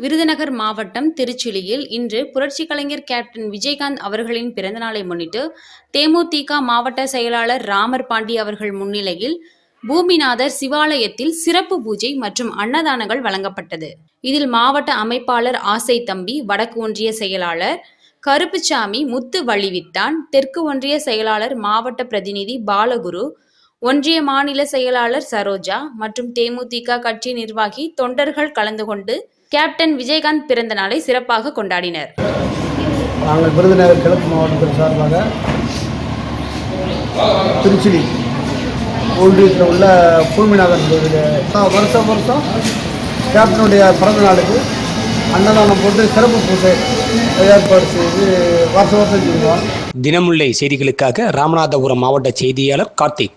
விருதுநகர் மாவட்டம் திருச்சுழியில் இன்று புரட்சி கலைஞர் கேப்டன் விஜயகாந்த் அவர்களின் பிறந்தநாளை முன்னிட்டு தேமுதிக மாவட்ட செயலாளர் ராமர் பாண்டி அவர்கள் முன்னிலையில் பூமிநாதர் சிவாலயத்தில் சிறப்பு பூஜை மற்றும் அன்னதானங்கள் வழங்கப்பட்டது. இதில் மாவட்ட அமைப்பாளர் ஆசை தம்பி வடக்கு ஒன்றிய செயலாளர் கருப்புச்சாமி முத்து வள்ளிவித்தான் தெற்கு ஒன்றிய செயலாளர் மாவட்ட பிரதிநிதி பாலகுரு ஒன்றிய மாநில செயலாளர் சரோஜா மற்றும் தேமுதிக கட்சி நிர்வாகி தொண்டர்கள் கலந்து கொண்டு கேப்டன் விஜயகாந்த் பிறந்த நாளை சிறப்பாக கொண்டாடினர். நாங்கள் விருதுநகர் கிழக்கு மாவட்டத்தின் சார்பாக திருச்சிலி ஒன்றியத்தில் உள்ள பூமிநாதன் கோவிலில் வருஷம் வருஷம்? கேப்டனுடைய பிறந்த நாளுக்கு அன்னதானம் போட்டு சிறப்பு பூஜை ஏற்பாடு செய்து வருஷம் வருஷம் செய்வோம் தினமுல்லை செய்திகளுக்காக ராமநாதபுரம் மாவட்ட செய்தியாளர் கார்த்திக்.